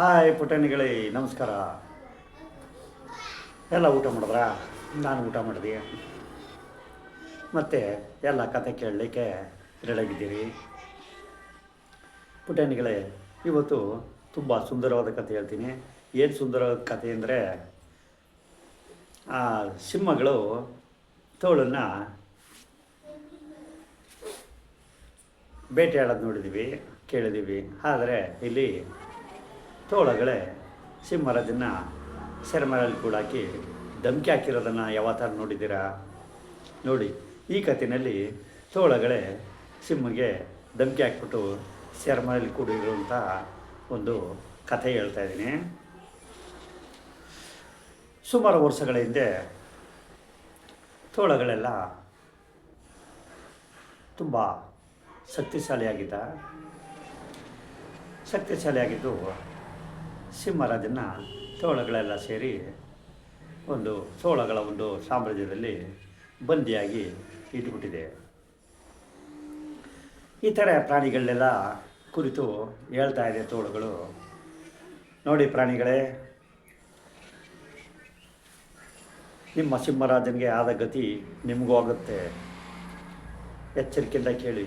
Hi ಪುಟಾಣಿಗಳೇ ನಮಸ್ಕಾರ. ಎಲ್ಲ ಊಟ ಮಾಡಿದ್ರಾ? ನಾನು ಊಟ ಮಾಡಿದೆ. ಮತ್ತು ಎಲ್ಲ ಕತೆ ಕೇಳಲಿಕ್ಕೆ ರೆಡಿಯಾಗಿದ್ದೀರಿ. ಪುಟಾಣಿಗಳೇ ಇವತ್ತು ತುಂಬ ಸುಂದರವಾದ ಕತೆ ಹೇಳ್ತೀನಿ. ಏನು ಸುಂದರವಾದ ಕತೆ ಅಂದರೆ, ಆ ಸಿಂಹಗಳು ತೋಳನ್ನು ಬೇಟೆಯಾಡೋದು ನೋಡಿದ್ದೀವಿ ಕೇಳಿದ್ದೀವಿ ಆದರೆ ಇಲ್ಲಿ ತೋಳಗಳೇ, ಸಿಂಹರಾಜನ್ನ ಸೆರೆಮರಲ್ಲಿ ಕೂಡ ಹಾಕಿ ಧಮಕಿ ಹಾಕಿರೋದನ್ನು ಯಾವತ್ತಾರು ನೋಡಿದ್ದೀರಾ? ನೋಡಿ, ಈ ಕಥೆಯಲ್ಲಿ ತೋಳಗಳೇ ಸಿಂಹಗೆ ಧಮ್ಕಿ ಹಾಕ್ಬಿಟ್ಟು ಸೆರೆಮರಲ್ಲಿ ಕೂಡಿರುವಂಥ ಒಂದು ಕಥೆ ಹೇಳ್ತಾ ಇದ್ದೀನಿ. ಸುಮಾರು ವರ್ಷಗಳ ಹಿಂದೆ ತೋಳಗಳೆಲ್ಲ ತುಂಬ ಶಕ್ತಿಶಾಲಿಯಾಗಿದ್ದ, ಶಕ್ತಿಶಾಲಿಯಾಗಿದ್ದು ಸಿಂಹರಾಜನ ತೋಳಗಳೆಲ್ಲ ಸೇರಿ ಒಂದು ಚೋಳಗಳ ಒಂದು ಸಾಮ್ರಾಜ್ಯದಲ್ಲಿ ಬಂದಿಯಾಗಿ ಇಟ್ಬಿಟ್ಟಿದೆ. ಈ ಥರ ಪ್ರಾಣಿಗಳನ್ನೆಲ್ಲ ಕುರಿತು ಹೇಳ್ತಾ ಇದೆ ತೋಳುಗಳು. ನೋಡಿ ಪ್ರಾಣಿಗಳೇ, ನಿಮ್ಮ ಸಿಂಹರಾಜನಿಗೆ ಆದ ಗತಿ ನಿಮಗೂ ಆಗುತ್ತೆ. ಎಚ್ಚರಿಕೆಯಿಂದ ಕೇಳಿ.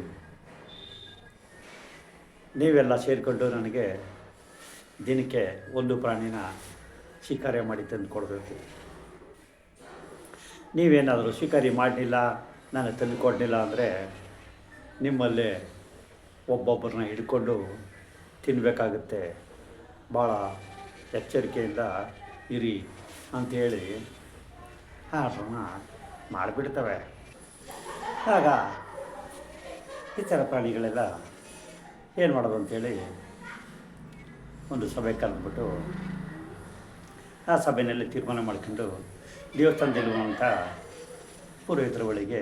ನೀವೆಲ್ಲ ಸೇರಿಕೊಂಡು ನನಗೆ ದಿನಕ್ಕೆ ಒಂದು ಪ್ರಾಣಿನ ಶಿಕಾರಿ ಮಾಡಿ ತಂದು ಕೊಡಬೇಕು. ನೀವೇನಾದರೂ ಶಿಕಾರಿ ಮಾಡಲಿಲ್ಲ, ನಾನು ತಂದು ಕೊಡಲಿಲ್ಲ ಅಂದರೆ ನಿಮ್ಮಲ್ಲಿ ಒಬ್ಬೊಬ್ಬರನ್ನ ಹಿಡ್ಕೊಂಡು ತಿನ್ನಬೇಕಾಗುತ್ತೆ ಭಾಳ ಎಚ್ಚರಿಕೆಯಿಂದ ಇರಿ ಅಂಥೇಳಿ ಆರ್ಡ್ರನ್ನ ಮಾಡಿಬಿಡ್ತವೆ. ಆಗ ಈ ಥರ ಪ್ರಾಣಿಗಳೆಲ್ಲ ಏನು ಮಾಡೋದು ಅಂತೇಳಿ ಒಂದು ಸಭೆ ಕರೆದ್ಬಿಟ್ಟು ಆ ಸಭೆಯಲ್ಲಿ ತೀರ್ಮಾನ ಮಾಡ್ಕೊಂಡು ದೇವಸ್ಥಾನದಲ್ಲಿರುವಂಥ ಪುರೋಹಿತರ ಬಳಿಗೆ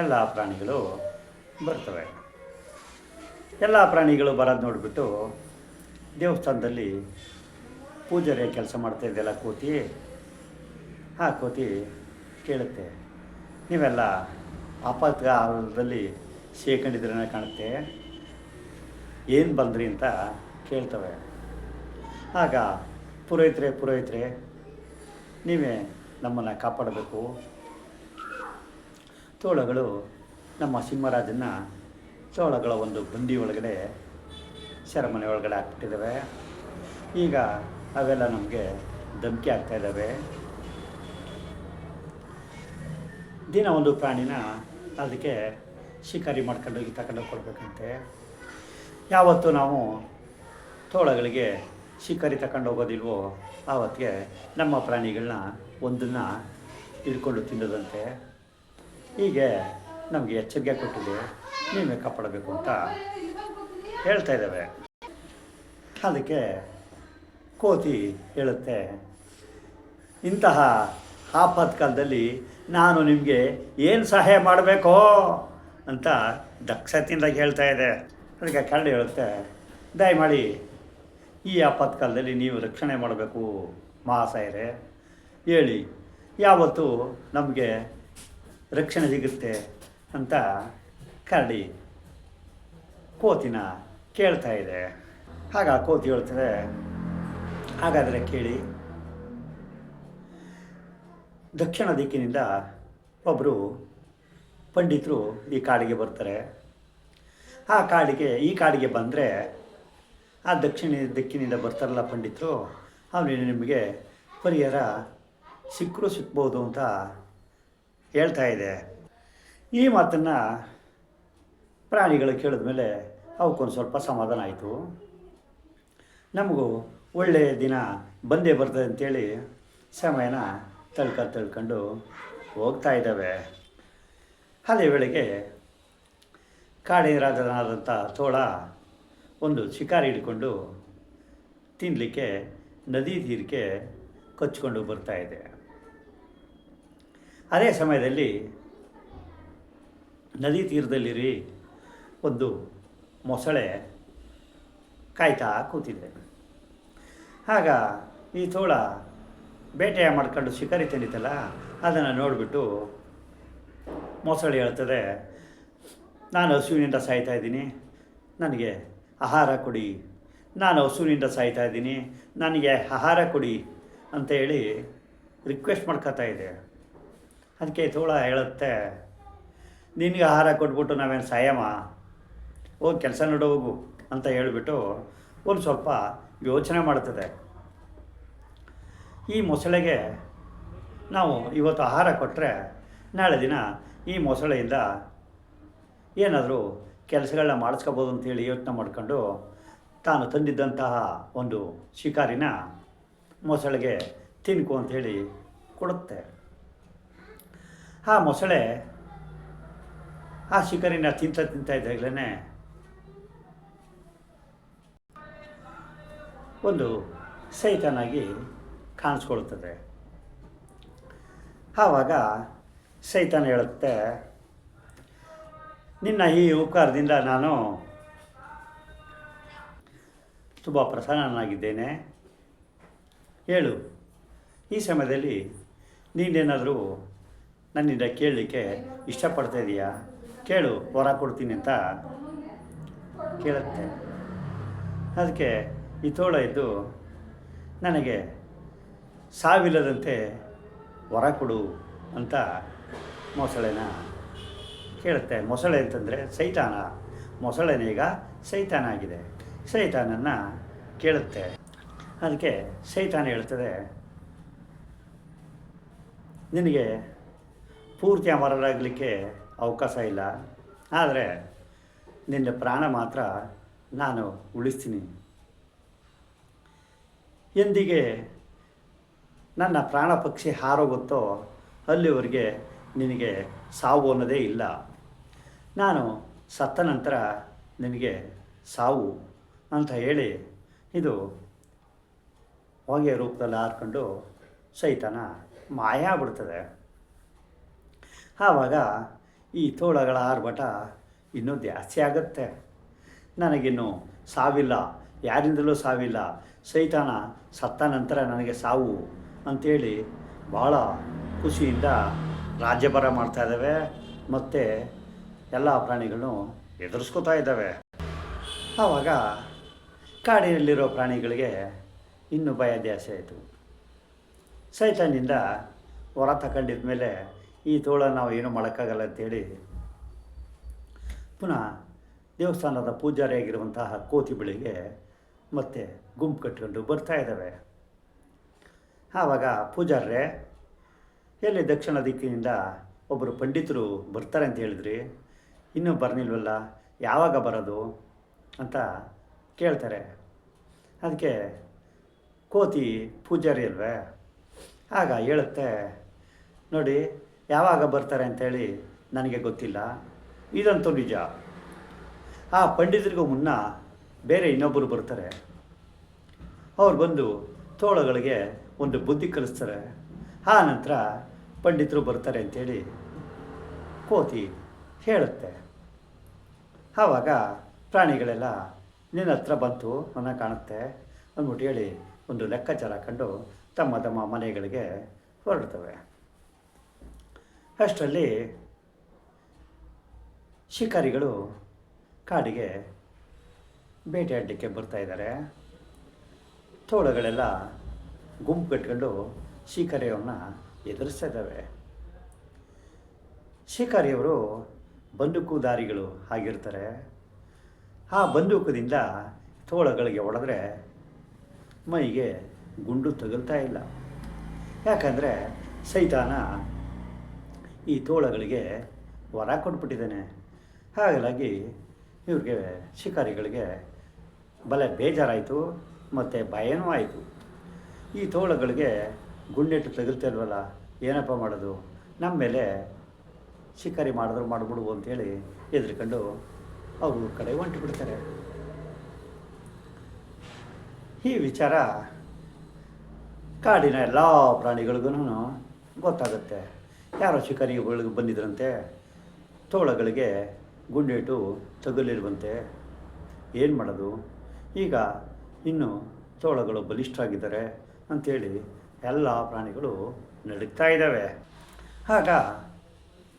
ಎಲ್ಲ ಪ್ರಾಣಿಗಳು ಬರ್ತವೆ. ಎಲ್ಲ ಪ್ರಾಣಿಗಳು ಬರೋದು ನೋಡಿಬಿಟ್ಟು ದೇವಸ್ಥಾನದಲ್ಲಿ ಪೂಜಾರಿಯ ಕೆಲಸ ಮಾಡ್ತಾ ಇದೆಯಲ್ಲ ಕೋತಿ. ಆ ಕೋತಿ ಕೇಳುತ್ತೆ, ನೀವೆಲ್ಲ ಆಪತ್ಕಾಲದಲ್ಲಿ ಸೇರ್ಕೊಂಡಿದ್ರೆ ಕಾಣುತ್ತೆ. ಏನು ಬಂದ್ರಿ ಅಂತ ಕೇಳ್ತವೆ. ಆಗ, ಪುರೋಹಿತರೆ ಪುರೋಹಿತರೆ, ನೀವೇ ನಮ್ಮನ್ನು ಕಾಪಾಡಬೇಕು. ತೋಳಗಳು ನಮ್ಮ ಸಿಂಹರಾಜನ ತೋಳಗಳ ಒಂದು ಬಂದಿ ಒಳಗಡೆ, ಸೆರೆಮನೆ ಒಳಗಡೆ ಹಾಕ್ಬಿಟ್ಟಿದ್ದಾವೆ. ಈಗ ಅವೆಲ್ಲ ನಮಗೆ ಧಮಕಿ ಆಗ್ತಾ ಇದ್ದಾವೆ. ದಿನ ಒಂದು ಪ್ರಾಣಿನ ಅದಕ್ಕೆ ಶಿಕಾರಿ ಮಾಡ್ಕೊಂಡೋಗಿ ತಗೊಂಡೋಗಿ ಕೊಡಬೇಕಂತೆ. ಯಾವತ್ತು ನಾವು ತೋಳಗಳಿಗೆ ಶಿಕಾರಿ ತಗೊಂಡು ಹೋಗೋದಿಲ್ವೋ ಆವತ್ತಿಗೆ ನಮ್ಮ ಪ್ರಾಣಿಗಳನ್ನ ಒಂದನ್ನು ಹಿಡ್ಕೊಂಡು ತಿನ್ನೋದಂತೆ ಹೀಗೆ ನಮಗೆ ಎಚ್ಚರಿಕೆ ಕೊಟ್ಟಿದೆ. ನೀವೇ ಕಾಪಾಡಬೇಕು ಅಂತ ಹೇಳ್ತಾ ಇದ್ದಾವೆ. ಅದಕ್ಕೆ ಕೋತಿ ಹೇಳುತ್ತೆ, ಇಂತಹ ಆಪತ್ಕಾಲದಲ್ಲಿ ನಾನು ನಿಮಗೆ ಏನು ಸಹಾಯ ಮಾಡಬೇಕೋ ಅಂತ ದಕ್ಷತೆಯಿಂದ ಹೇಳ್ತಾ ಇದೆ. ಅದಕ್ಕೆ ಕರಡಿ ಹೇಳುತ್ತೆ, ದಯಮಾಡಿ ಈ ಆಪತ್ಕಾಲದಲ್ಲಿ ನೀವು ರಕ್ಷಣೆ ಮಾಡಬೇಕು, ಮಹಾಸಾಯರೇ. ಹೇಳಿ, ಯಾವತ್ತು ನಮಗೆ ರಕ್ಷಣೆ ಸಿಗುತ್ತೆ ಅಂತ ಕರಡಿ ಕೋತಿನ ಕೇಳ್ತಾ ಇದೆ. ಆಗ ಕೋತಿ ಹೇಳ್ತಾರೆ, ಹಾಗಾದರೆ ಕೇಳಿ, ದಕ್ಷಿಣ ದಿಕ್ಕಿನಿಂದ ಒಬ್ಬರು ಪಂಡಿತರು ಈ ಕಾಡಿಗೆ ಬರ್ತಾರೆ. ಆ ಕಾಡಿಗೆ, ಈ ಕಾಡಿಗೆ ಬಂದರೆ ಆ ದಕ್ಷಿಣ ದಿಕ್ಕಿನಿಂದ ಬರ್ತಾರಲ್ಲ ಪಂಡಿತರು ಅವನು ನಿಮಗೆ ಪರಿಹಾರ ಸಿಕ್ಕರೂ ಸಿಕ್ಬೋದು ಅಂತ ಹೇಳ್ತಾ ಇದೆ. ಈ ಮಾತನ್ನು ಪ್ರಾಣಿಗಳು ಕೇಳಿದ್ಮೇಲೆ ಅವಕ್ಕೊಂದು ಸ್ವಲ್ಪ ಸಮಾಧಾನ ಆಯಿತು. ನಮಗೂ ಒಳ್ಳೆಯ ದಿನ ಬಂದೇ ಬರ್ತದೆ ಅಂತೇಳಿ ಸಮಯನ ತಳ್ಕ ತಳ್ಕೊಂಡು ಹೋಗ್ತಾ ಇದ್ದಾವೆ. ಅದೇ ವೇಳೆಗೆ ಕಾಡಿನ ರಾಜನಾದಂಥ ತೋಳ ಒಂದು ಶಿಕಾರಿ ಹಿಡ್ಕೊಂಡು ತಿನ್ನಲಿಕ್ಕೆ ನದಿ ತೀರಕ್ಕೆ ಕೊಚ್ಚಿಕೊಂಡು ಬರ್ತಾ ಇದೆ. ಅದೇ ಸಮಯದಲ್ಲಿ ನದಿ ತೀರದಲ್ಲಿರಿ ಒಂದು ಮೊಸಳೆ ಕಾಯ್ತಾ ಕೂತಿದೆ. ಆಗ ಈ ತೋಳ ಬೇಟೆ ಮಾಡ್ಕೊಂಡು ಶಿಕಾರಿ ತಿಂದಿತ್ತಲ್ಲ, ಅದನ್ನು ನೋಡಿಬಿಟ್ಟು ಮೊಸಳೆ ಹೇಳ್ತದೆ, ನಾನು ಹಸುವಿನಿಂದ ಸಾಯ್ತಾ ಇದ್ದೀನಿ, ನನಗೆ ಆಹಾರ ಕೊಡಿ. ನಾನು ಹಸುವಿನಿಂದ ಸಾಯ್ತಾ ಇದ್ದೀನಿ. ನನಗೆ ಆಹಾರ ಕೊಡಿ ಅಂತ ಹೇಳಿ ರಿಕ್ವೆಸ್ಟ್ ಮಾಡ್ಕೋತಾ ಇದೆ ಅದಕ್ಕೆ ತೋಳ ಹೇಳುತ್ತೆ, ನಿನಗೆ ಆಹಾರ ಕೊಟ್ಬಿಟ್ಟು ನಾವೇನು ಸಾಯಮ್ಮ? ಹೋಗಿ ಕೆಲಸ ನೋಡು, ಹೋಗು ಅಂತ ಹೇಳಿಬಿಟ್ಟು ಒಂದು ಸ್ವಲ್ಪ ಯೋಚನೆ ಮಾಡ್ತದೆ ಈ ಮೊಸಳೆಗೆ ನಾವು ಇವತ್ತು ಆಹಾರ ಕೊಟ್ಟರೆ ನಾಳೆ ದಿನ ಈ ಮೊಸಳೆಯಿಂದ ಏನಾದರೂ ಕೆಲಸಗಳನ್ನ ಮಾಡಿಸ್ಕೋಬೋದು ಅಂತೇಳಿ ಯೋಚನೆ ಮಾಡ್ಕೊಂಡು ತಾನು ತಂದಿದ್ದಂತಹ ಒಂದು ಶಿಕಾರಿನ ಮೊಸಳೆಗೆ ತಿನ್ಕು ಅಂಥೇಳಿ ಕೊಡುತ್ತೆ. ಆ ಮೊಸಳೆ ಆ ಶಿಕಾರಿನ ತಿಂತ ತಿಂತ ಇದ್ದಾಗಲೇ ಒಂದು ಸೈತಾನಾಗಿ ಕಾಣಿಸ್ಕೊಳ್ತದೆ. ಆವಾಗ ಸೈತಾನ ಹೇಳುತ್ತೆ ನಿನ್ನ ಈ ಉಪಕಾರದಿಂದ ನಾನು ತುಂಬ ಪ್ರಸನ್ನನಾಗಿದ್ದೇನೆ. ಹೇಳು, ಈ ಸಮಯದಲ್ಲಿ ನೀನೇನಾದರೂ ನನ್ನಿಂದ ಕೇಳಲಿಕ್ಕೆ ಇಷ್ಟಪಡ್ತಾ ಇದೀಯಾ? ಕೇಳು, ವರ ಕೊಡ್ತೀನಿ ಅಂತ ಕೇಳುತ್ತೆ. ಅದಕ್ಕೆ ಈ ತೋಳ ಇದ್ದು ನನಗೆ ಸಾವಿಲ್ಲದಂತೆ ವರ ಕೊಡು ಅಂತ ಮೊಸಳೆನ ಕೇಳುತ್ತೆ, ಮೊಸಳೆ ಅಂತಂದರೆ ಸೈತಾನ. ಮೊಸಳೆನೀಗ ಸೈತಾನ ಆಗಿದೆ ಸೈತಾನನ್ನು ಕೇಳುತ್ತೆ. ಅದಕ್ಕೆ ಸೈತಾನ ಹೇಳ್ತದೆ, ನಿನಗೆ ಪೂರ್ತಿ ಅಮರರಾಗಲಿಕ್ಕೆ ಅವಕಾಶ ಇಲ್ಲ. ಆದರೆ ನಿನ್ನ ಪ್ರಾಣ ಮಾತ್ರ ನಾನು ಉಳಿಸ್ತೀನಿ. ಎಂದಿಗೆ ನನ್ನ ಪ್ರಾಣ ಪಕ್ಷಿ ಹಾರೋಗುತ್ತೋ ಅಲ್ಲಿವರೆಗೆ ನಿನಗೆ ಸಾವು ಅನ್ನೋದೇ ಇಲ್ಲ. ನಾನು ಸತ್ತ ನಂತರ ನಿನಗೆ ಸಾವು ಅಂತ ಹೇಳಿ ಇದು ಹೊಗೆ ರೂಪದಲ್ಲಿ ಹಾರ್ಕೊಂಡು ಸೈತಾನ ಮಾಯ ಆಗ್ಬಿಡ್ತದೆ. ಆವಾಗ ಈ ತೋಳಗಳ ಆರ್ಭಟ ಇನ್ನೂ ಜಾಸ್ತಿ ಆಗುತ್ತೆ. ನನಗಿನ್ನು ಸಾವಿಲ್ಲ, ಯಾರಿಂದಲೂ ಸಾವಿಲ್ಲ. ಸೈತಾನ ಸತ್ತ ನಂತರ ನನಗೆ ಸಾವು ಅಂಥೇಳಿ ಭಾಳ ಖುಷಿಯಿಂದ ರಾಜ್ಯಭಾರ ಮಾಡ್ತಾ ಇದ್ದಾವೆ. ಮತ್ತು ಎಲ್ಲ ಪ್ರಾಣಿಗಳು ಎದುರಿಸ್ಕೋತಾ ಇದ್ದಾವೆ. ಆವಾಗ ಕಾಡಿನಲ್ಲಿರೋ ಪ್ರಾಣಿಗಳಿಗೆ ಇನ್ನೂ ಭಯ ಜಾಸ್ತಿ ಆಯಿತು. ಸೈತಾನಿಂದ ಹೊರ ತಗೊಂಡಿದ ಮೇಲೆ ಈ ತೋಳ ನಾವು ಏನೂ ಮಾಡೋಕ್ಕಾಗಲ್ಲ ಅಂತೇಳಿ ಪುನಃ ದೇವಸ್ಥಾನದ ಪೂಜಾರಿಯಾಗಿರುವಂತಹ ಕೋತಿ ಬಳಿಗೆ ಮತ್ತೆ ಗುಂಪು ಕಟ್ಕೊಂಡು ಬರ್ತಾ ಇದ್ದಾವೆ. ಆವಾಗ ಪೂಜಾರ್ರೆ, ಎಲ್ಲಿ ದಕ್ಷಿಣ ದಿಕ್ಕಿನಿಂದ ಒಬ್ಬರು ಪಂಡಿತರು ಬರ್ತಾರೆ ಅಂತ ಹೇಳಿದ್ರಿ? ಇನ್ನೂ ಬರ್ನಿಲ್ವಲ್ಲ? ಯಾವಾಗ ಬರೋದು? ಅಂತ ಕೇಳ್ತಾರೆ. ಅದಕ್ಕೆ ಕೋತಿ ಪೂಜಾರಿ ಅಲ್ವೇ? ಆಗ ಹೇಳುತ್ತೆ, ನೋಡಿ, ಯಾವಾಗ ಬರ್ತಾರೆ ಅಂತೇಳಿ ನನಗೆ ಗೊತ್ತಿಲ್ಲ. ಇದಂತೂ ನಿಜ. ಆ ಪಂಡಿತರಿಗೂ ಮುನ್ನ ಬೇರೆ ಇನ್ನೊಬ್ಬರು ಬರ್ತಾರೆ. ಅವ್ರು ಬಂದು ತೋಳಗಳಿಗೆ ಒಂದು ಬುದ್ಧಿ ಕಲಿಸ್ತಾರೆ. ಆ ನಂತರ ಪಂಡಿತರು ಬರ್ತಾರೆ ಅಂತೇಳಿ ಕೋತಿ ಹೇಳುತ್ತೆ. ಆವಾಗ ಪ್ರಾಣಿಗಳೆಲ್ಲ ನಿನ್ನ ಹತ್ರ ಬಂತು, ನನ್ನ ಕಾಣುತ್ತೆ ಅಂದ್ಬಿಟ್ಟು ಹೇಳಿ ಒಂದು ಲೆಕ್ಕಾಚಾರ ಕಂಡು ತಮ್ಮ ತಮ್ಮ ಮನೆಗಳಿಗೆ ಹೊರಡ್ತವೆ. ಅಷ್ಟರಲ್ಲಿ ಶಿಕಾರಿಗಳು ಕಾಡಿಗೆ ಬೇಟೆಯಾಡಲಿಕ್ಕೆ ಬರ್ತಾ ಇದ್ದಾರೆ. ತೋಳಗಳೆಲ್ಲ ಗುಂಪು ಕಟ್ಕೊಂಡು ಶಿಕಾರಿಯವ್ರನ್ನ ಎದುರಿಸ್ತಾ ಇದ್ದಾವೆ. ಶಿಕಾರಿಯವರು ಬಂದೂಕುದಾರಿಗಳು ಆಗಿರ್ತಾರೆ ಆ ಬಂದೂಕದಿಂದ ತೋಳಗಳಿಗೆ ಹೊಡೆದ್ರೆ ಮೈಗೆ ಗುಂಡು ತಗುಲ್ತಾ ಇಲ್ಲ. ಯಾಕಂದರೆ ಸೈತಾನ ಈ ತೋಳಗಳಿಗೆ ವರ ಕೊಟ್ಬಿಟ್ಟಿದ್ದಾನೆ. ಹಾಗಾಗಿ ಇವ್ರಿಗೆ ಶಿಕಾರಿಗಳಿಗೆ ಬಲೆ ಬೇಜಾರಾಯಿತು, ಮತ್ತು ಭಯನೂ ಆಯಿತು. ಈ ತೋಳಗಳಿಗೆ ಗುಂಡೆಟ್ಟು ತಗುಲ್ತಾ ಇಲ್ವಲ್ಲ, ಏನಪ್ಪ ಮಾಡೋದು? ನಮ್ಮ ಮೇಲೆ ಶಿಕಾರಿ ಮಾಡಿದ್ರು ಮಾಡಿಬಿಡು ಅಂತೇಳಿ ಹೆದರ್ಕೊಂಡು ಅವರು ಕಡೆ ಹೊಂಟು ಬಿಡ್ತಾರೆ. ಈ ವಿಚಾರ ಕಾಡಿನ ಎಲ್ಲ ಪ್ರಾಣಿಗಳಿಗೂ ಗೊತ್ತಾಗುತ್ತೆ. ಯಾರೋ ಶಿಕಾರಿಗಳಿಗೆ ಬಂದಿದ್ರಂತೆ, ತೋಳಗಳಿಗೆ ಗುಂಡೇಟು ತಗುಲಿರುವಂತೆ. ಏನು ಮಾಡೋದು? ಈಗ ಇನ್ನು ತೋಳಗಳು ಬಲಿಷ್ಠರಾಗಿದ್ದಾರೆ ಅಂಥೇಳಿ ಎಲ್ಲ ಪ್ರಾಣಿಗಳು ನಡುಗ್ತಾ ಇದ್ದಾವೆ. ಆಗ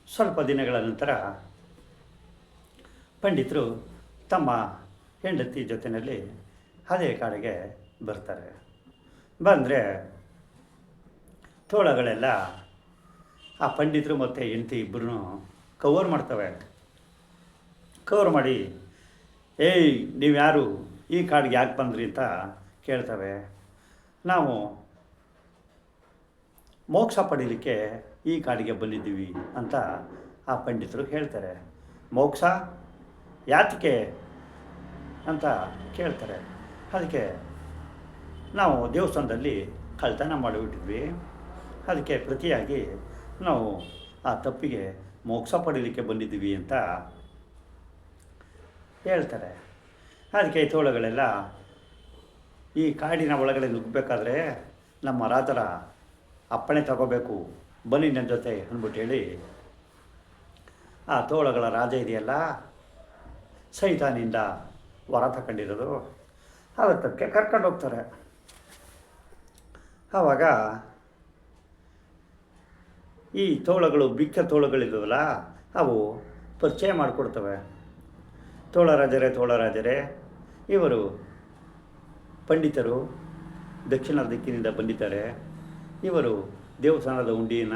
ಸ್ವಲ್ಪ ದಿನಗಳ ನಂತರ ಪಂಡಿತರು ತಮ್ಮ ಹೆಂಡತಿ ಜೊತೆಯಲ್ಲಿ ಅದೇ ಕಾಡಿಗೆ ಬರ್ತಾರೆ. ಬಂದರೆ ತೋಳಗಳೆಲ್ಲ ಆ ಪಂಡಿತರು ಮತ್ತು ಹೆಂಡತಿ ಇಬ್ಬರೂ ಕವರ್ ಮಾಡ್ತವೆ. ಕವರ್ ಮಾಡಿ, ಏಯ್, ನೀವು ಯಾರು? ಈ ಕಾಡಿಗೆ ಯಾಕೆ ಬಂದ್ರಿ? ಅಂತ ಕೇಳ್ತವೆ. ನಾವು ಮೋಕ್ಷ ಪಡೀಲಿಕ್ಕೆ ಈ ಕಾಡಿಗೆ ಬಂದಿದ್ದೀವಿ ಅಂತ ಆ ಪಂಡಿತರು ಹೇಳ್ತಾರೆ. ಮೋಕ್ಷ? ಯಾತಕ್ಕೆ? ಅಂತ ಕೇಳ್ತಾರೆ. ಅದಕ್ಕೆ ನಾವು ದೇವಸ್ಥಾನದಲ್ಲಿ ಕಳ್ತನ ಮಾಡಿಬಿಟ್ಟಿದ್ವಿ. ಅದಕ್ಕೆ ಪ್ರತಿಯಾಗಿ ನಾವು ಆ ತಪ್ಪಿಗೆ ಮೋಕ್ಷ ಪಡೀಲಿಕ್ಕೆ ಬಂದಿದ್ದೀವಿ ಅಂತ ಹೇಳ್ತಾರೆ. ಅದಕ್ಕೆ ತೋಳಗಳೆಲ್ಲ ಈ ಕಾಡಿನ ಒಳಗಡೆ ನುಗ್ಗಬೇಕಾದ್ರೆ ನಮ್ಮ ರಾಜರ ಅಪ್ಪಣೆ ತಗೋಬೇಕು. ಬನ್ನಿ ನನ್ನ ಜೊತೆ ಅಂದ್ಬಿಟ್ಟು ಹೇಳಿ, ಆ ತೋಳಗಳ ರಾಜ ಇದೆಯಲ್ಲ, ಸೈತಾನಿಂದ ವರ ತಗೊಂಡಿರೋದು ಅದಕ್ಕೆ ಕರ್ಕೊಂಡು ಹೋಗ್ತಾರೆ. ಆವಾಗ ಈ ತೋಳಗಳು, ಬಿಕ್ಕ ತೋಳಗಳಿದ್ದವಲ್ಲ ಅವು ಪರಿಚಯ ಮಾಡಿಕೊಡ್ತವೆ. ತೋಳರಾಜರೇ ತೋಳರಾಜರೇ ಇವರು ಪಂಡಿತರು, ದಕ್ಷಿಣ ದಿಕ್ಕಿನಿಂದ ಬಂದಿದ್ದಾರೆ. ಇವರು ದೇವಸ್ಥಾನದ ಉಂಡಿನ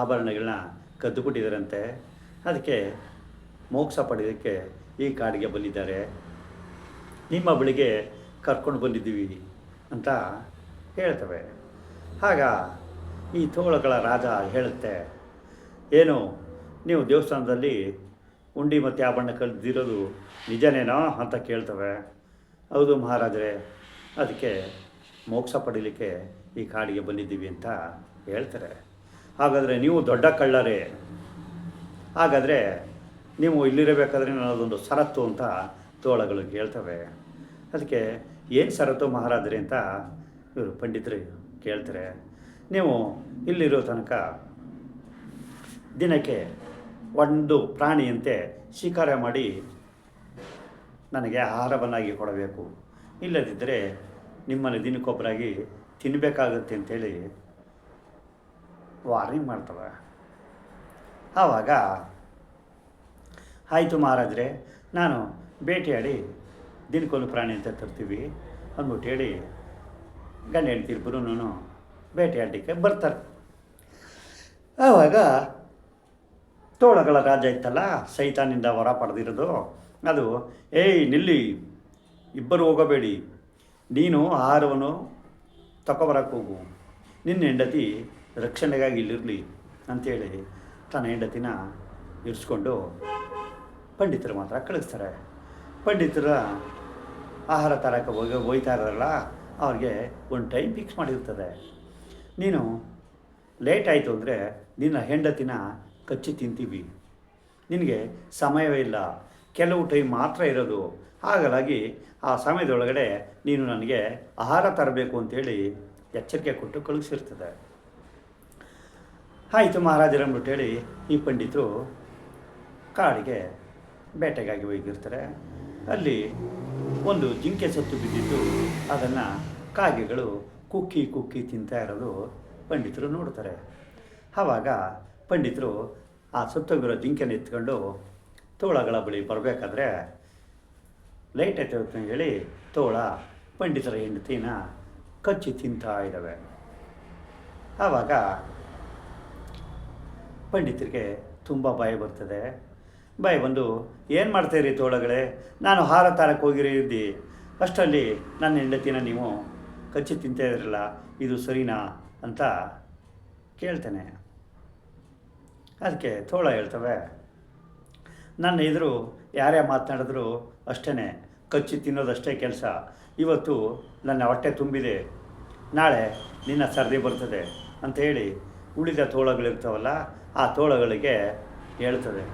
ಆಭರಣಗಳನ್ನ ಕದ್ದುಕೊಟ್ಟಿದ್ದಾರಂತೆ ಅದಕ್ಕೆ ಮೋಕ್ಷ ಪಡೆಯೋದಕ್ಕೆ ಈ ಕಾಡಿಗೆ ಬಂದಿದ್ದಾರೆ. ನಿಮ್ಮ ಬಳಿಗೆ ಕರ್ಕೊಂಡು ಬಂದಿದ್ದೀವಿ ಅಂತ ಹೇಳ್ತವೆ. ಆಗ ಈ ತೋಳಗಳ ರಾಜ ಹೇಳುತ್ತೆ, ಏನು, ನೀವು ದೇವಸ್ಥಾನದಲ್ಲಿ ಉಂಡಿ ಮತ್ತು ಆಭರಣ ಕಲ್ದಿರೋದು ನಿಜನೇನೋ? ಅಂತ ಕೇಳ್ತವೆ. ಹೌದು ಮಹಾರಾಜರೇ, ಅದಕ್ಕೆ ಮೋಕ್ಷ ಪಡೀಲಿಕ್ಕೆ ಈ ಕಾಡಿಗೆ ಬಂದಿದ್ದೀವಿ ಅಂತ ಹೇಳ್ತಾರೆ. ಹಾಗಾದರೆ ನೀವು ದೊಡ್ಡ ಕಳ್ಳರೇ. ಹಾಗಾದರೆ ನೀವು ಇಲ್ಲಿರಬೇಕಾದ್ರೆ ನನ್ನದೊಂದು ಸರತ್ತು ಅಂತ ತೋಳಗಳು ಹೇಳ್ತವೆ. ಅದಕ್ಕೆ ಏನು ಸರತ್ತು ಮಹಾರಾಜರೇ ಅಂತ ಇವರು ಪಂಡಿತರು ಕೇಳ್ತಾರೆ. ನೀವು ಇಲ್ಲಿರೋ ತನಕ ದಿನಕ್ಕೆ ಒಂದು ಪ್ರಾಣಿಯಂತೆ ಶಿಕಾರ ಮಾಡಿ ನನಗೆ ಆಹಾರವನ್ನಾಗಿ ಕೊಡಬೇಕು. ಇಲ್ಲದಿದ್ದರೆ ನಿಮ್ಮನ್ನು ದಿನಕ್ಕೊಬ್ಬರಾಗಿ ತಿನ್ನಬೇಕಾಗುತ್ತೆ ಅಂತೇಳಿ ವಾರ್ನಿಂಗ್ ಮಾಡ್ತವೆ. ಆವಾಗ, ಆಯಿತು ಮಹಾರಾಜ್ರೆ, ನಾನು ಭೇಟಿಯಾಡಿ ದಿನಕ್ಕೊಂದು ಪ್ರಾಣಿ ಅಂತ ತರ್ತೀವಿ. ಅಂದ್ಬಿಟ್ಟು ಹೇಳಿ, ಗಂಡ ಹೆಂಡ್ತಿರ್ಬರು ಬೇಟೆಯಾಡಲಿಕ್ಕೆ ಬರ್ತಾರೆ. ಆವಾಗ, ತೋಳಗಳ ರಾಜ ಇತ್ತಲ್ಲ, ಸೈತಾನಿಂದ ವರ ಪಡೆದಿರೋದು. ಅದು, ಏಯ್, ನಿಲ್ಲಿ, ಇಬ್ಬರು ಹೋಗಬೇಡಿ. ನೀನು ಆಹಾರವನ್ನು ತಗೊಬರಕ್ಕೆ ಹೋಗು. ನಿನ್ನ ಹೆಂಡತಿ ರಕ್ಷಣೆಗಾಗಿ ಇಲ್ಲಿರಲಿ ಅಂಥೇಳಿ ತನ್ನ ಹೆಂಡತಿನ ಇರಿಸ್ಕೊಂಡು ಪಂಡಿತರು ಮಾತ್ರ ಕಳಿಸ್ತಾರೆ. ಪಂಡಿತರ ಆಹಾರ ತರಕ್ಕೆ ಹೋಗಿ ಹೋಯ್ತಾ ಇರೋಲ್ಲ ಅವ್ರಿಗೆ ಒಂದು ಟೈಮ್ ಫಿಕ್ಸ್ ಮಾಡಿರ್ತದೆ. ನೀನು ಲೇಟ್ ಆಯಿತು ಅಂದರೆ ನಿನ್ನ ಹೆಂಡತಿನ ಕಚ್ಚಿ ತಿಂತೀವಿ. ನಿನಗೆ ಸಮಯವೇ ಇಲ್ಲ. ಕೆಲವು ಟೈಮ್ ಮಾತ್ರ ಇರೋದು. ಹಾಗಾಗಿ ಆ ಸಮಯದೊಳಗಡೆ ನೀನು ನನಗೆ ಆಹಾರ ತರಬೇಕು ಅಂತೇಳಿ ಎಚ್ಚರಿಕೆ ಕೊಟ್ಟು ಕಳಿಸಿರ್ತದೆ. ಆಯಿತು ಮಹಾರಾಜರ ಅಂದ್ಬಿಟ್ಟು ಹೇಳಿ ಈ ಪಂಡಿತರು ಕಾಡಿಗೆ ಬೇಟೆಗಾಗಿ ಹೋಗಿರ್ತಾರೆ. ಅಲ್ಲಿ ಒಂದು ಜಿಂಕೆ ಸತ್ತು ಬಿದ್ದಿದ್ದು, ಅದನ್ನು ಕಾಗೆಗಳು ಕುಕ್ಕಿ ಕುಕ್ಕಿ ತಿಂತಾ ಇರೋದು ಪಂಡಿತರು ನೋಡ್ತಾರೆ. ಆವಾಗ ಪಂಡಿತರು ಆ ಸತ್ತೋಗಿರೋ ಜಿಂಕೆನ ಎತ್ಕೊಂಡು ತೋಳಗಳ ಬಳಿ ಬರಬೇಕಾದ್ರೆ ಲೈಟ್ ಐತೆ ಅಂತ ಹೇಳಿ ತೋಳ ಪಂಡಿತರ ಹೆಂಡತಿನ ಕಚ್ಚಿ ತಿಂತಾ ಇದ್ದಾವೆ. ಆವಾಗ ಪಂಡಿತರಿಗೆ ತುಂಬ ಭಯ ಬರ್ತದೆ. ಭಯ ಬಂದು, ಏನು ಮಾಡ್ತೀರಿ ತೋಳಗಳೇ? ನಾನು ಹಾರ ತಾರಕ್ಕೆ ಹೋಗಿರಿದ್ದಿ ಅಷ್ಟರಲ್ಲಿ ನನ್ನ ಹೆಂಡತಿನ ನೀವು ಕಚ್ಚಿ ತಿಂತಾ ಇದ್ರಲ್ಲ, ಇದು ಸರಿನಾ? ಅಂತ ಕೇಳ್ತೇನೆ. ಅದಕ್ಕೆ ತೋಳ ಹೇಳ್ತವೆ, ನನ್ನ ಎದುರು ಯಾರೇ ಮಾತನಾಡಿದ್ರು ಅಷ್ಟೇ ಕಚ್ಚಿ ತಿನ್ನೋದಷ್ಟೇ ಕೆಲಸ. ಇವತ್ತು ನನ್ನ ಹೊಟ್ಟೆ ತುಂಬಿದೆ. ನಾಳೆ ನಿನ್ನ ಸರ್ದಿ ಬರ್ತದೆ. ಅಂತ ಹೇಳಿ ಉಳಿದ ತೋಳಗಳಿರ್ತಾವಲ್ಲ ಆ ತೋಳಗಳಿಗೆ ಹೇಳ್ತದೆ.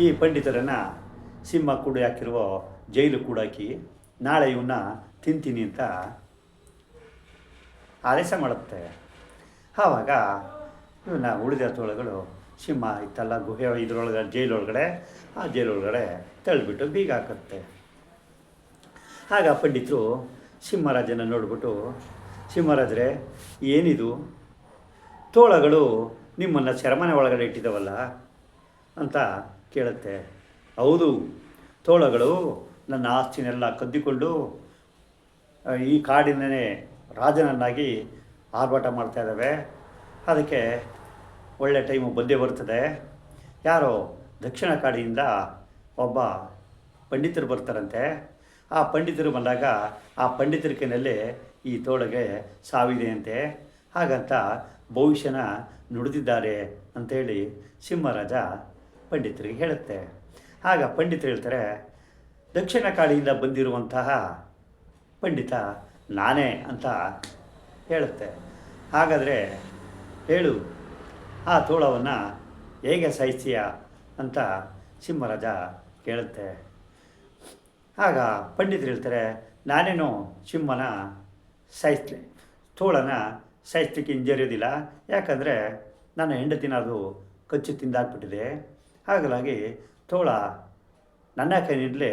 ಈ ಪಂಡಿತರನ್ನು ಸಿಂಹ ಕೂಡ ಹಾಕಿರುವ ಜೈಲು ಕೂಡಾಕಿ ನಾಳೆ ಇವನ್ನ ತಿಂತೀನಿ ಅಂತ ಆದೇಶ ಮಾಡುತ್ತೆ. ಆವಾಗ ಇವನ್ನ ಉಳಿದ ತೋಳಗಳು ಸಿಂಹ ಇತ್ತಲ್ಲ, ಗುಹೆ ಇದ್ರೊಳಗೆ, ಜೈಲೊಳಗಡೆ, ಆ ಜೈಲೊಳಗಡೆ ತಳ್ಳಿಬಿಟ್ಟು ಬೀಗ ಹಾಕುತ್ತೆ. ಆಗ ಪಂಡಿತರು ಸಿಂಹರಾಜನ ನೋಡ್ಬಿಟ್ಟು, ಸಿಂಹರಾಜರೇ, ಏನಿದು? ತೋಳಗಳು ನಿಮ್ಮನ್ನು ಶರಮನೆ ಒಳಗಡೆ ಇಟ್ಟಿದ್ದವಲ್ಲ ಅಂತ ಕೇಳುತ್ತೆ. ಹೌದು, ತೋಳಗಳು ನನ್ನ ಆಸ್ತಿನೆಲ್ಲ ಕದ್ದಿಕೊಂಡು ಈ ಕಾಡಿನೇ ರಾಜನನ್ನಾಗಿ ಆರ್ಭಟ ಮಾಡ್ತಾಯಿದ್ದಾವೆ ಅದಕ್ಕೆ ಒಳ್ಳೆ ಟೈಮು ಬಂದೇ ಬರ್ತದೆ. ಯಾರೋ ದಕ್ಷಿಣ ಕಾಡಿಯಿಂದ ಒಬ್ಬ ಪಂಡಿತರು ಬರ್ತಾರಂತೆ. ಆ ಪಂಡಿತರು ಬಂದಾಗ ಆ ಪಂಡಿತರಿಕೆನಲ್ಲಿ ಈ ತೋಳಗೆ ಸಾವಿದೆ ಅಂತೆ ಹಾಗಂತ ಭವಿಷ್ಯನ ನುಡಿದಿದ್ದಾರೆ ಅಂತೇಳಿ ಸಿಂಹರಾಜ ಪಂಡಿತರಿಗೆ ಹೇಳುತ್ತೆ. ಆಗ ಪಂಡಿತರು ಹೇಳ್ತಾರೆ, ದಕ್ಷಿಣ ಕಾಳಿಯಿಂದ ಬಂದಿರುವಂತಹ ಪಂಡಿತ ನಾನೇ ಅಂತ ಹೇಳುತ್ತೆ. ಹಾಗಾದರೆ ಹೇಳು, ಆ ತೋಳವನ್ನು ಹೇಗೆ ಸಹಿಸ್ತೀಯ ಅಂತ ಸಿಂಹರಾಜ ಕೇಳುತ್ತೆ. ಆಗ ಪಂಡಿತರು ಹೇಳ್ತಾರೆ, ನಾನೇನು ಸಿಂಹನ ಸಾಯಿಸ್ಲಿ, ತೋಳನ ಸಾಯಿಸ್ಲಿಕ್ಕೆ ಹಿಂಜರಿಯೋದಿಲ್ಲ. ಯಾಕಂದರೆ ನನ್ನ ಹೆಂಡತಿನ ಅದು ಕಚ್ಚು ತಿಂದಾಕ್ಬಿಟ್ಟಿದೆ. ಹಾಗಾಗಿ ತೋಳ ನನ್ನ ಕೈನಿಂದಲೇ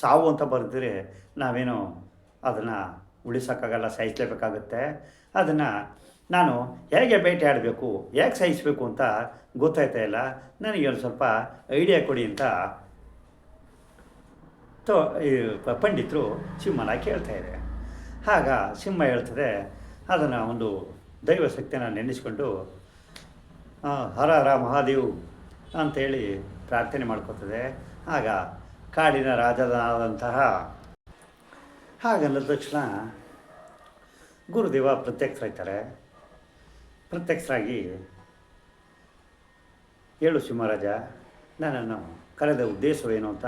ಸಾವು ಅಂತ ಬರೆದ್ರೆ ನಾವೇನು ಅದನ್ನು ಉಳಿಸೋಕ್ಕಾಗಲ್ಲ ಸಹಿಸಲೇಬೇಕಾಗುತ್ತೆ ಅದನ್ನು ನಾನು ಹೇಗೆ ಬೇಟೆ ಆಡಬೇಕು ಹೇಗೆ ಸಹಿಸಬೇಕು ಅಂತ ಗೊತ್ತಾಯ್ತಾ ಇಲ್ಲ. ನನಗೆ ಒಂದು ಸ್ವಲ್ಪ ಐಡಿಯಾ ಕೊಡಿ ಅಂತ ತೋ ಪಂಡಿತರು ಸಿಂಹನ ಕೇಳ್ತಾ ಇದೆ ಆಗ ಸಿಂಹ ಹೇಳ್ತದೆ ಅದನ್ನು ಒಂದು ದೈವ ಶಕ್ತಿಯನ್ನು ನೆನೆಸ್ಕೊಂಡು ಹರ ಹರ ಮಹಾದೇವ್ ಅಂತೇಳಿ ಪ್ರಾರ್ಥನೆ ಮಾಡ್ಕೊತದೆ. ಆಗ ಕಾಡಿನ ರಾಜನಾದಂತಹ ಹಾಗಂದ ತಕ್ಷಣ ಗುರುದೇವ ಪ್ರತ್ಯಕ್ಷರಾಯ್ತಾರೆ ಪ್ರತ್ಯಕ್ಷರಾಗಿ ಹೇಳು ಸಿಂಹರಾಜ, ನನ್ನನ್ನು ಕರೆದ ಉದ್ದೇಶವೇನು ಅಂತ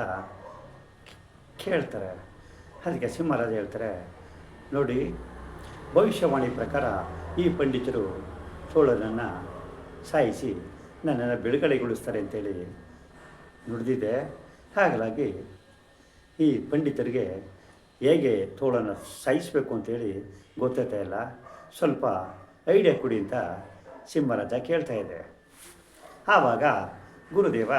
ಕೇಳ್ತಾರೆ. ಅದಕ್ಕೆ ಸಿಂಹರಾಜ ಹೇಳ್ತಾರೆ, ನೋಡಿ ಭವಿಷ್ಯವಾಣಿ ಪ್ರಕಾರ ಈ ಪಂಡಿತರು ಚೋಳನನ್ನು ಸಾಯಿಸಿ ನನ್ನನ್ನು ಬಿಡುಗಡೆಗೊಳಿಸ್ತಾರೆ ಅಂತೇಳಿ ನುಡಿದಿದೆ. ಹಾಗಾಗಿ ಈ ಪಂಡಿತರಿಗೆ ಹೇಗೆ ತೋಳನ್ನು ಸಾಯಿಸಬೇಕು ಅಂತೇಳಿ ಗೊತ್ತಾಗ್ತಾ ಇಲ್ಲ. ಸ್ವಲ್ಪ ಐಡಿಯಾ ಕೊಡಿ ಅಂತ ಸಿಂಹರಾಜ ಕೇಳ್ತಾ ಇದೆ. ಆವಾಗ ಗುರುದೇವ,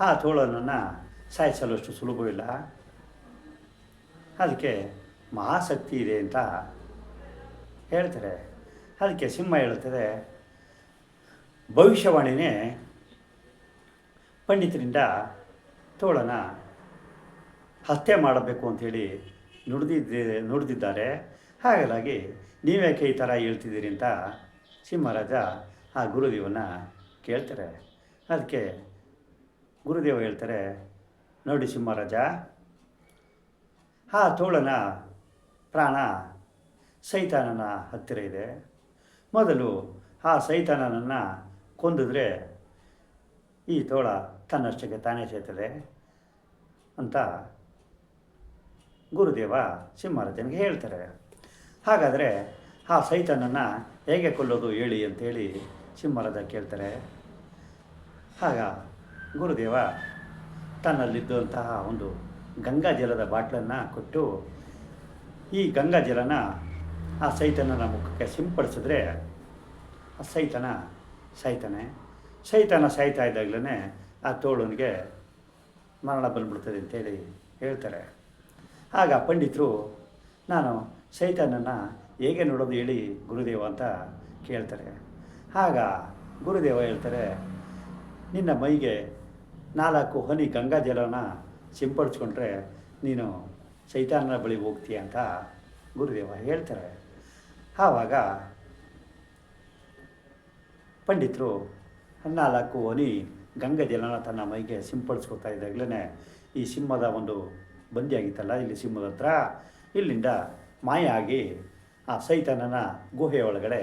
ಆ ತೋಳನನ್ನು ಸಾಯಿಸಲು ಅಷ್ಟು ಸುಲಭವಿಲ್ಲ. ಅದಕ್ಕೆ ಮಹಾಸಕ್ತಿ ಇದೆ ಅಂತ ಹೇಳ್ತಾರೆ. ಅದಕ್ಕೆ ಸಿಂಹ ಹೇಳ್ತದೆ ಭವಿಷ್ಯವಾಣಿನೇ ಪಂಡಿತರಿಂದ ತೋಳನ ಹತ್ಯೆ ಮಾಡಬೇಕು ಅಂಥೇಳಿ ನುಡಿದಿದ್ದೆ, ನುಡಿದಿದ್ದಾರೆ. ಹಾಗಾಗಿ ನೀವ್ಯಾಕೆ ಈ ಥರ ಹೇಳ್ತಿದ್ದೀರಿ ಅಂತ ಸಿಂಹರಾಜ ಆ ಗುರುದೇವನ ಕೇಳ್ತಾರೆ. ಅದಕ್ಕೆ ಗುರುದೇವ ಹೇಳ್ತಾರೆ, ನೋಡಿ ಸಿಂಹರಾಜ, ಆ ತೋಳನ ಪ್ರಾಣ ಸೈತಾನನ ಹತ್ತಿರ ಇದೆ. ಮೊದಲು ಆ ಸೈತಾನನನ್ನು ಕೊಂದಿದ್ರೆ ಈ ತೋಳ ತನ್ನಷ್ಟಕ್ಕೆ ತಾನೇ ಸೇರ್ತದೆ ಅಂತ ಗುರುದೇವ ಸಿಂಹರಾಜನಿಗೆ ಹೇಳ್ತಾರೆ. ಹಾಗಾದರೆ ಆ ಸೈತಾನನ್ನು ಹೇಗೆ ಕೊಲ್ಲೋದು ಹೇಳಿ ಅಂತೇಳಿ ಸಿಂಹರಾಜ ಕೇಳ್ತಾರೆ. ಆಗ ಗುರುದೇವ ತನ್ನಲ್ಲಿದ್ದಂತಹ ಒಂದು ಗಂಗಾ ಜಲದ ಬಾಟ್ಲನ್ನು ಕೊಟ್ಟು ಈ ಗಂಗಾ ಜಲನ ಆ ಸೈತನನ ಮುಖಕ್ಕೆ ಸಿಂಪಡಿಸಿದ್ರೆ, ಆ ಸೈತನ ಸಾಯ್ತಾನೆ. ಸೈತಾನ ಸಾಯ್ತಾ ಇದ್ದಾಗಲೇ ಆ ತೋಳನಿಗೆ ಮರಣ ಬಂದ್ಬಿಡ್ತದೆ ಅಂತೇಳಿ ಹೇಳ್ತಾರೆ. ಆಗ ಪಂಡಿತರು, ನಾನು ಸೈತಾನನ್ನು ಹೇಗೆ ನೋಡೋದು ಹೇಳಿ ಗುರುದೇವ ಅಂತ ಕೇಳ್ತಾರೆ. ಆಗ ಗುರುದೇವ ಹೇಳ್ತಾರೆ, ನಿನ್ನ ಮೈಗೆ ನಾಲ್ಕು ಹನಿ ಗಂಗಾ ಜಲನ ಸಿಂಪಡಿಸ್ಕೊಂಡ್ರೆ ನೀನು ಸೈತಾನನ ಬಳಿ ಹೋಗ್ತೀಯ ಅಂತ ಗುರುದೇವ ಹೇಳ್ತಾರೆ. ಆವಾಗ ಪಂಡಿತರು ಹನ್ನಾಲ್ಕು ಓನಿ ಗಂಗಾ ಜಲನ ತನ್ನ ಮೈಗೆ ಸಿಂಪಡಿಸ್ಕೊತಾ ಇದ್ದಾಗಲೇ ಈ ಸಿಂಹದ ಒಂದು ಬಂದಿಯಾಗಿತ್ತಲ್ಲ, ಇಲ್ಲಿ ಸಿಂಹದ ಹತ್ರ. ಇಲ್ಲಿಂದ ಮಾಯ ಆಗಿ ಆ ಸೈತನನ ಗುಹೆ ಒಳಗಡೆ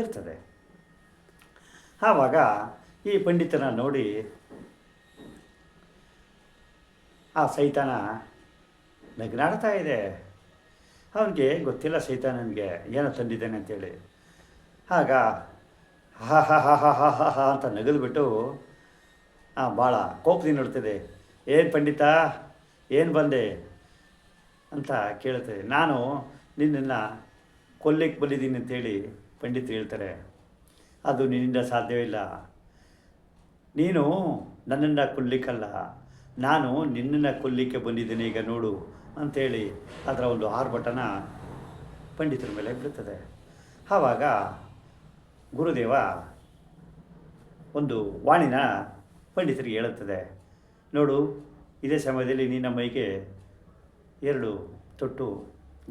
ಇರ್ತದೆ. ಆವಾಗ ಈ ಪಂಡಿತನ ನೋಡಿ ಆ ಸೈತನ ನಗ್ನಾಡ್ತಾ ಇದೆ. ಅವನಿಗೆ ಗೊತ್ತಿಲ್ಲ ಸೈತಾನನಿಗೆ ಏನೋ ತಂದಿದ್ದೇನೆ ಅಂತೇಳಿ. ಆಗ, ಹಾ ಹಾ ಹಾ ಹಾ ಹಾ ಹಾ ಹಾ ಅಂತ ನಗಲ್ಬಿಟ್ಟು ಹಾಂ ಭಾಳ ಕೋಪದಿಂದ ನೋಡ್ತಿದೆ ಏನು ಪಂಡಿತ, ಏನು ಬಂದೆ ಅಂತ ಕೇಳ್ತದೆ ನಾನು ನಿನ್ನನ್ನು ಕೊಲ್ಲಿಕ್ಕೆ ಬಂದಿದ್ದೀನಿ ಅಂತೇಳಿ ಪಂಡಿತ್ ಹೇಳ್ತಾರೆ. ಅದು ನಿನ್ನಿಂದ ಸಾಧ್ಯವಿಲ್ಲ ನೀನು ನನ್ನನ್ನು ಕೊಲ್ಲಿಕ್ಕಲ್ಲ ನಾನು ನಿನ್ನನ್ನು ಕೊಲ್ಲಿಕ್ಕೆ ಬಂದಿದ್ದೇನೆ, ಈಗ ನೋಡು ಅಂಥೇಳಿ ಅದರ ಒಂದು ಆರ್ಭಟನ ಪಂಡಿತರ ಮೇಲೆ ಬಿಡುತ್ತದೆ ಆವಾಗ ಗುರುದೇವ ಒಂದು ವಾಣಿನ ಪಂಡಿತರಿಗೆ ಹೇಳುತ್ತದೆ, ನೋಡು, ಇದೇ ಸಮಯದಲ್ಲಿ ನಿನ್ನ ಮೈಗೆ ಎರಡು ತೊಟ್ಟು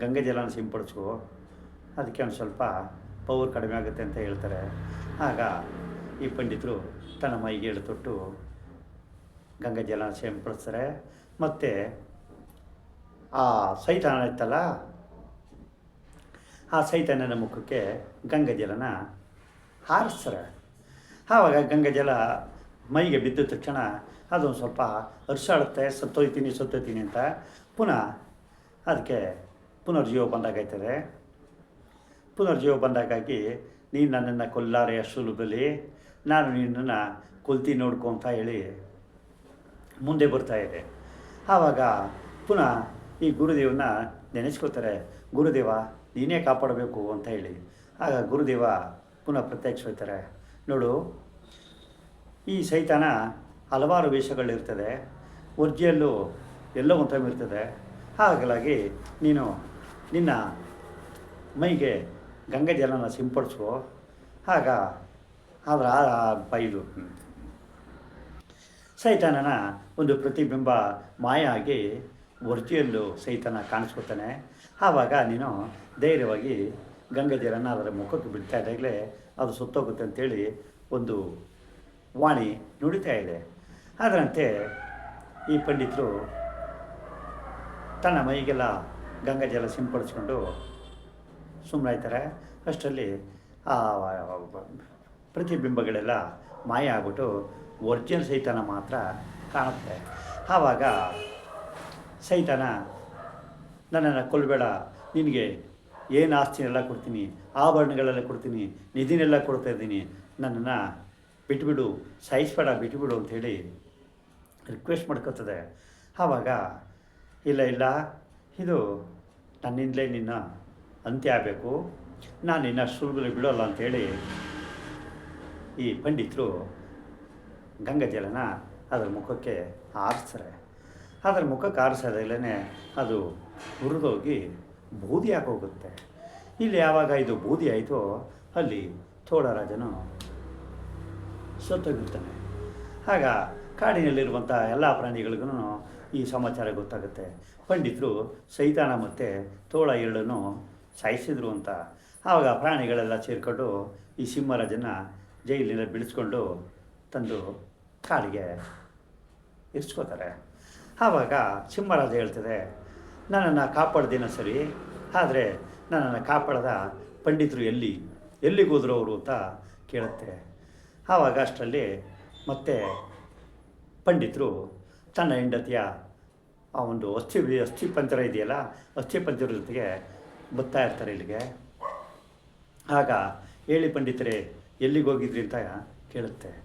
ಗಂಗೆ ಜಲನ ಸಿಂಪಡಿಸು ಅದಕ್ಕೆ ಒಂದು ಸ್ವಲ್ಪ ಪವರ್ ಕಡಿಮೆ ಆಗುತ್ತೆ ಅಂತ ಹೇಳ್ತಾರೆ. ಆಗ ಈ ಪಂಡಿತರು ತನ್ನ ಮೈಗೆ ಎರಡು ತೊಟ್ಟು ಗಂಗೆ ಜಲಾಶಯ ಸಿಂಪಡಿಸ್ತಾರೆ ಮತ್ತು ಆ ಸೈತಾನ ಇತ್ತಲ್ಲ, ಆ ಸೈತಾನನ ಮುಖಕ್ಕೆ ಗಂಗೆ ಜಲನ ಹಾರಿಸ್ತಾರೆ. ಆವಾಗ ಗಂಗೆ ಜಲ ಮೈಗೆ ಬಿದ್ದ ತಕ್ಷಣ ಅದೊಂದು ಸ್ವಲ್ಪ ಹರ್ಷಾಡುತ್ತೆ ಸತ್ತೋಯ್ತೀನಿ ಸತ್ತೋಯ್ತೀನಿ ಅಂತ ಪುನಃ ಅದಕ್ಕೆ ಪುನರ್ಜೀವ ಬಂದಾಗೈತದೆ ಪುನರ್ಜೀವ ಬಂದಾಗಾಗಿ ನೀನು ನನ್ನನ್ನು ಕೊಲ್ಲಾರೆಯ ಸುಲಭದಲ್ಲಿ ನಾನು ನಿನ್ನನ್ನು ಕೊಲ್ತಿ ನೋಡ್ಕೊ ಅಂತ ಹೇಳಿ ಮುಂದೆ ಬರ್ತಾ ಇದೆ. ಆವಾಗ ಪುನಃ ಈ ಗುರುದೇವನ ನೆನೆಸ್ಕೋತಾರೆ ಗುರುದೇವ, ನೀನೇ ಕಾಪಾಡಬೇಕು ಅಂತ ಹೇಳಿ. ಆಗ ಗುರುದೇವ ಪುನಃ ಪ್ರತ್ಯಕ್ಷ ನೋಡು, ಈ ಸೈತಾನ ಹಲವಾರು ವೇಷಗಳಿರ್ತದೆ. ಒರ್ಜಿಯಲ್ಲೂ ಎಲ್ಲೋ ಒಂದು ಇರ್ತದೆ. ಹಾಗಾಗಿ ನೀನು ನಿನ್ನ ಮೈಗೆ ಗಂಗೆ ಜಲನ ಸಿಂಪಡಿಸ್ಕೋ. ಆಗ ಅದರ ಆ ಸೈತಾನನ ಒಂದು ಪ್ರತಿಬಿಂಬ ಮಾಯ ಆಗಿ ವೃತ್ತಿಯಲ್ಲೂ ಸೈತಾನ ಕಾಣಿಸ್ಕೊತಾನೆ. ಆವಾಗ ನೀನು ಧೈರ್ಯವಾಗಿ ಗಂಗೆ ಜಲನ ಅದರ ಮುಖಕ್ಕೆ ಬಿಡ್ತಾ ಇದ್ದಾಗಲೇ ಅದು ಸುತ್ತೋಗುತ್ತೆ ಅಂತೇಳಿ ಒಂದು ವಾಣಿ ನುಡಿತಾ ಇದೆ. ಅದರಂತೆ ಈ ಪಂಡಿತರು ತನ್ನ ಮೈಗೆಲ್ಲ ಗಂಗಾಜಲ ಸಿಂಪಡಿಸ್ಕೊಂಡು ಸುಮ್ಮನಾಯ್ತಾರೆ ಅಷ್ಟರಲ್ಲಿ ಆ ಪ್ರತಿಬಿಂಬಗಳೆಲ್ಲ ಮಾಯ ಆಗ್ಬಿಟ್ಟು ಒರಿಜಿನಲ್ ಸೈತಾನ ಮಾತ್ರ ಕಾಣುತ್ತೆ. ಆವಾಗ ಸೈತಾನ, ನನ್ನನ್ನು ಕೊಲ್ಲಬೇಡ, ನಿನಗೆ ಏನು ಆಸ್ತಿನೆಲ್ಲ ಕೊಡ್ತೀನಿ, ಆಭರಣಗಳೆಲ್ಲ ಕೊಡ್ತೀನಿ, ನಿಧಿನೆಲ್ಲ ಕೊಡ್ತಾ ಇದ್ದೀನಿ, ನನ್ನನ್ನು ಬಿಟ್ಬಿಡು ಸಾಯಿಸ್ಬೇಡ ಬಿಟ್ಬಿಡು ಅಂಥೇಳಿ ರಿಕ್ವೆಸ್ಟ್ ಮಾಡ್ಕೋತದೆ ಆವಾಗ, ಇಲ್ಲ ಇಲ್ಲ, ಇದು ನನ್ನಿಂದಲೇ ನಿನ್ನ ಅಂತ್ಯ ಆಗಬೇಕು, ನಾನು ನಿನ್ನ ಸುಲಭದಲ್ಲಿ ಬಿಡೋಲ್ಲ ಅಂಥೇಳಿ ಈ ಪಂಡಿತರು ಗಂಗಾ ಜಲನ ಅದರ ಮುಖಕ್ಕೆ ಆರಿಸ್ತಾರೆ. ಅದರ ಮುಖಕ್ಕೆ ಆರಿಸೋದಲ್ಲೇ ಅದು ಹುರಿದೋಗಿ ಬೂದಿ ಹೋಗುತ್ತೆ ಇಲ್ಲಿ ಯಾವಾಗ ಇದು ಬೂದಿ ಆಯಿತೋ ಅಲ್ಲಿ ಚೋಳರಾಜನು ಸತ್ತೋಗಿರ್ತಾನೆ ಆಗ ಕಾಡಿನಲ್ಲಿರುವಂಥ ಎಲ್ಲ ಪ್ರಾಣಿಗಳಿಗೂ ಈ ಸಮಾಚಾರ ಗೊತ್ತಾಗುತ್ತೆ. ಪಂಡಿತರು ಸೈತಾನ ಮತ್ತು ತೋಳ ಎರಡನ್ನು ಸಾಯಿಸಿದ್ರು ಅಂತ. ಆವಾಗ ಪ್ರಾಣಿಗಳೆಲ್ಲ ಸೇರಿಕೊಂಡು ಈ ಸಿಂಹರಾಜನ ಜೈಲಿನ ಬಿಡಿಸ್ಕೊಂಡು ತಂದು ಕಾಲಿಗೆ ಇರಿಸ್ಕೋತಾರೆ ಆವಾಗ ಸಿಂಹರಾಜ ಹೇಳ್ತದೆ, ನನ್ನನ್ನು ಕಾಪಾಡ್ದೇನೋ ಸರಿ, ಆದರೆ ನನ್ನನ್ನು ಕಾಪಾಡದ ಪಂಡಿತರು ಎಲ್ಲಿ? ಎಲ್ಲಿಗೆ ಹೋದ್ರು ಅವರು ಅಂತ ಕೇಳುತ್ತೆ. ಆವಾಗ ಅಷ್ಟರಲ್ಲಿ ಮತ್ತೆ ಪಂಡಿತರು, ತನ್ನ ಹೆಂಡತಿಯ ಆ ಒಂದು ಅಸ್ಥಿ ಅಸ್ಥಿ ಪಂಜರ ಇದೆಯಲ್ಲ, ಅಸ್ಥಿ ಪಂಜರ ಜೊತೆಗೆ ಬರ್ತಾ ಇರ್ತಾರೆ ಇಲ್ಲಿಗೆ. ಆಗ, ಹೇಳಿ ಪಂಡಿತರೇ, ಎಲ್ಲಿಗೆ ಹೋಗಿದ್ರಿ? ಅಂತ ಕೇಳುತ್ತೆ.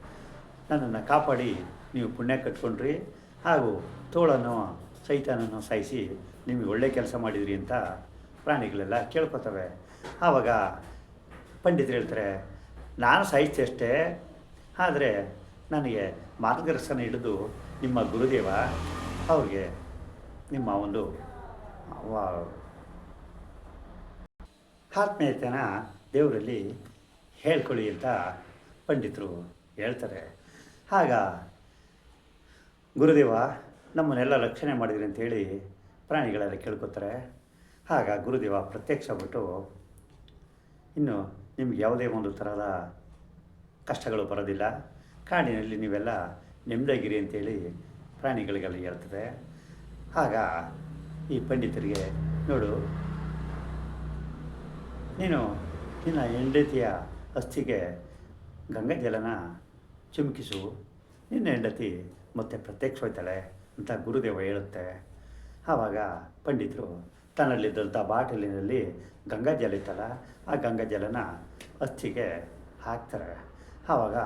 ನನ್ನನ್ನು ಕಾಪಾಡಿ ನೀವು ಪುಣ್ಯ ಕಟ್ಕೊಂಡ್ರಿ ಹಾಗೂ ತೋಳನ್ನು, ಸೈತಾನನ್ನು ಸಾಯಿಸಿ ನಿಮಗೆ ಒಳ್ಳೆ ಕೆಲಸ ಮಾಡಿದ್ರಿ ಅಂತ ಪ್ರಾಣಿಗಳೆಲ್ಲ ಕೇಳ್ಕೊತವೆ. ಆವಾಗ ಪಂಡಿತರು ಹೇಳ್ತಾರೆ, ನಾನು ಸಾಹಿತ್ಯ ಅಷ್ಟೇ, ಆದರೆ ನನಗೆ ಮಾರ್ಗದರ್ಶನ ಹಿಡಿದು ನಿಮ್ಮ ಗುರುದೇವ ಅವ್ರಿಗೆ ನಿಮ್ಮ ಒಂದು ಆತ್ಮೀಯತೆನ ದೇವರಲ್ಲಿ ಹೇಳ್ಕೊಳ್ಳಿ ಅಂತ ಪಂಡಿತರು ಹೇಳ್ತಾರೆ. ಆಗ ಗುರುದೇವ, ನಮ್ಮನ್ನೆಲ್ಲ ರಕ್ಷಣೆ ಮಾಡಿದ್ರಿ ಅಂತೇಳಿ ಪ್ರಾಣಿಗಳೆಲ್ಲ ಕೇಳ್ಕೊತಾರೆ. ಆಗ ಗುರುದೇವ ಪ್ರತ್ಯಕ್ಷ ಬಿಟ್ಟು ಇನ್ನು ನಿಮ್ಗೆ ಯಾವುದೇ ಒಂದು ಥರದ ಕಷ್ಟಗಳು ಬರೋದಿಲ್ಲ. ಕಾಡಿನಲ್ಲಿ ನೀವೆಲ್ಲ ನೆಮ್ಮದಾಗಿರಿ ಅಂತೇಳಿ ಪ್ರಾಣಿಗಳಿಗೆಲ್ಲ ಹೇಳ್ತದೆ. ಆಗ ಈ ಪಂಡಿತರಿಗೆ ನೋಡು, ನೀನು ನಿನ್ನ ಹೆಂಡತಿಯ ಅಸ್ಥಿಗೆ ಗಂಗಾ ಜಲನ ಚಿಮುಕಿಸು. ನಿನ್ನ ಹೆಂಡತಿ ಮತ್ತೆ ಪ್ರತ್ಯಕ್ಷ ಹೋಯ್ತಾಳೆ ಅಂತ ಗುರುದೇವ ಹೇಳುತ್ತೆ. ಆವಾಗ ಪಂಡಿತರು ತನ್ನಲ್ಲಿದ್ದಂಥ ಬಾಟಲಿನಲ್ಲಿ ಗಂಗಾ ಜಲ ಇತ್ತಲ್ಲ, ಆ ಗಂಗಾ ಜಲನ ಅಸ್ಥಿಗೆ ಹಾಕ್ತಾರೆ. ಆವಾಗ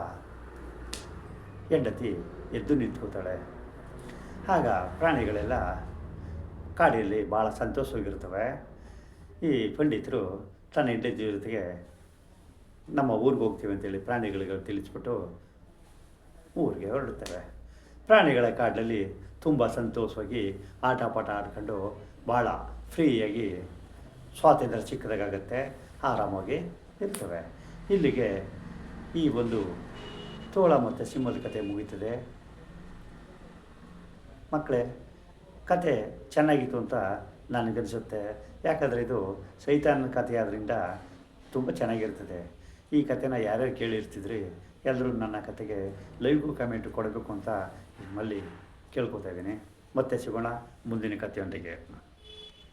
ಹೆಂಡತಿ ಎದ್ದು ನಿಂತ್ಕೋತಾಳೆ ಆಗ ಪ್ರಾಣಿಗಳೆಲ್ಲ ಕಾಡಿಯಲ್ಲಿ ಭಾಳ ಸಂತೋಷವಾಗಿರ್ತವೆ ಈ ಪಂಡಿತರು ತನ್ನ ಹೆಂಡತಿ ಜೊತೆಗೆ ನಮ್ಮ ಊರಿಗೆ ಹೋಗ್ತೀವಿ ಅಂತೇಳಿ ಪ್ರಾಣಿಗಳಿಗೆ ತಿಳಿಸ್ಬಿಟ್ಟು ಊರಿಗೆ ಹೊರಡುತ್ತೇವೆ. ಪ್ರಾಣಿಗಳ ಕಾಡಲ್ಲಿ ತುಂಬ ಸಂತೋಷವಾಗಿ ಆಟ ಪಾಠ ಆಡ್ಕೊಂಡು ಭಾಳ ಫ್ರೀಯಾಗಿ ಸ್ವಾತಂತ್ರ್ಯ ಚಿಕ್ಕದಾಗತ್ತೆ ಆರಾಮಾಗಿ ಇರ್ತವೆ. ಇಲ್ಲಿಗೆ ಈ ಒಂದು ತೋಳ ಮತ್ತು ಸಿಂಹದ ಕತೆ ಮುಗೀತದೆ. ಮಕ್ಕಳೇ, ಕತೆ ಚೆನ್ನಾಗಿತ್ತು ಅಂತ ನನಗನಿಸುತ್ತೆ. ಯಾಕಂದರೆ ಇದು ಸೈತಾನ ಕಥೆ ಆದ್ದರಿಂದ ತುಂಬ ಚೆನ್ನಾಗಿರ್ತದೆ. ಈ ಕಥೆನ ಯಾರ್ಯಾರು ಕೇಳಿರ್ತಿದ್ರಿ? ಎಲ್ಲರೂ ನನ್ನ ಕತೆಗೆ ಲೈವ್ಗೂ ಕಮೆಂಟ್ ಕೊಡಬೇಕು ಅಂತ ನಿಮ್ಮಲ್ಲಿ ಕೇಳ್ಕೊತಾ ಇದ್ದೀನಿ. ಮತ್ತೆ ಸಿಗೋಣ ಮುಂದಿನ ಕಥೆಯೊಂದಿಗೆ